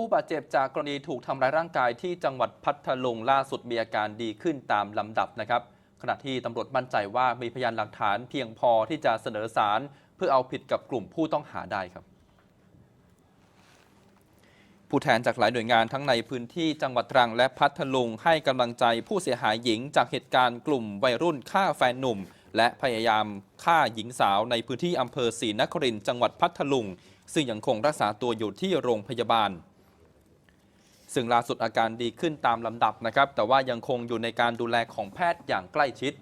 ผู้บาดเจ็บจากกรณีถูกทำร้ายร่างกายที่จังหวัดพัทลุงล่าสุดมีอาการดีขึ้นตามลำดับนะครับ ขณะที่ตำรวจมั่นใจว่ามีพยานหลักฐานเพียงพอที่จะเสนอสารเพื่อเอาผิดกับกลุ่มผู้ต้องหาได้ครับ ผู้แทนจากหลายหน่วยงานทั้งในพื้นที่จังหวัดตรังและพัทลุงให้กำลังใจผู้เสียหายหญิงจากเหตุการณ์กลุ่มวัยรุ่นฆ่าแฟนหนุ่ม และพยายามฆ่าหญิงสาวในพื้นที่อำเภอศรีนครินทร์จังหวัดพัทลุงซึ่งยังคงรักษาตัวอยู่ที่โรงพยาบาล ซึ่งล่าสุดอาการดีขึ้นตามลำดับนะครับ แต่ว่ายังคงอยู่ในการดูแลของแพทย์อย่างใกล้ชิด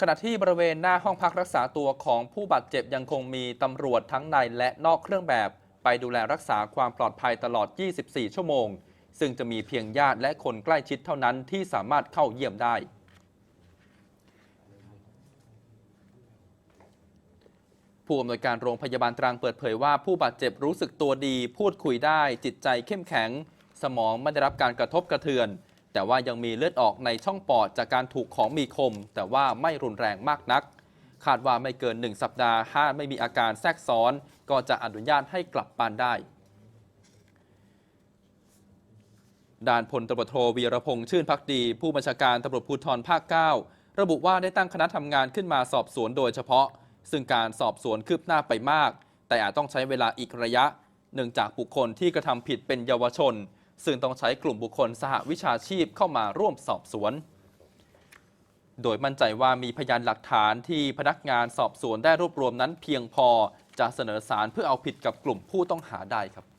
ขณะที่บริเวณหน้าห้องพักรักษาตัวของผู้บาดเจ็บยังคงมีตำรวจทั้งในและนอกเครื่องแบบ ไปดูแลรักษาความปลอดภัยตลอด 24 ชั่วโมง ซึ่งจะมีเพียงญาติและคนใกล้ชิดเท่านั้นที่สามารถเข้าเยี่ยมได้ ผู้อำนวยการโรงพยาบาลตรังเปิดเผยว่าผู้บาดเจ็บรู้สึกตัวดี พูดคุยได้จิตใจเข้มแข็ง สมองไม่ได้รับการกระทบกระเทือน แต่ว่ายังมีเลือดออกในช่องปอดจากการถูกของมีคม แต่ว่าไม่รุนแรงมากนัก คาดว่าไม่เกิน 1 สัปดาห์ถ้าไม่มีอาการแทรกซ้อน ก็จะอนุญาตให้กลับบ้านได้ด่านพลตำรวจโทวีรพงษ์ชื่นพักดี ผู้บัญชาการตำรวจภูธรภาค 9 ระบุว่าได้ตั้งคณะทำงานขึ้นมาสอบสวนโดยเฉพาะ ซึ่งการสอบสวนคืบหน้าไปมาก แต่อาจต้องใช้เวลาอีกระยะ เนื่องจากบุคคลที่กระทำผิดเป็นเยาวชน ซึ่งต้องใช้กลุ่มบุคคลสหวิชาชีพเข้ามาร่วมสอบสวน โดยมั่นใจว่ามีพยานหลักฐานที่พนักงานสอบสวนได้รวบรวมนั้นเพียงพอจะเสนอสารเพื่อเอาผิดกับกลุ่มผู้ต้องหาได้ครับ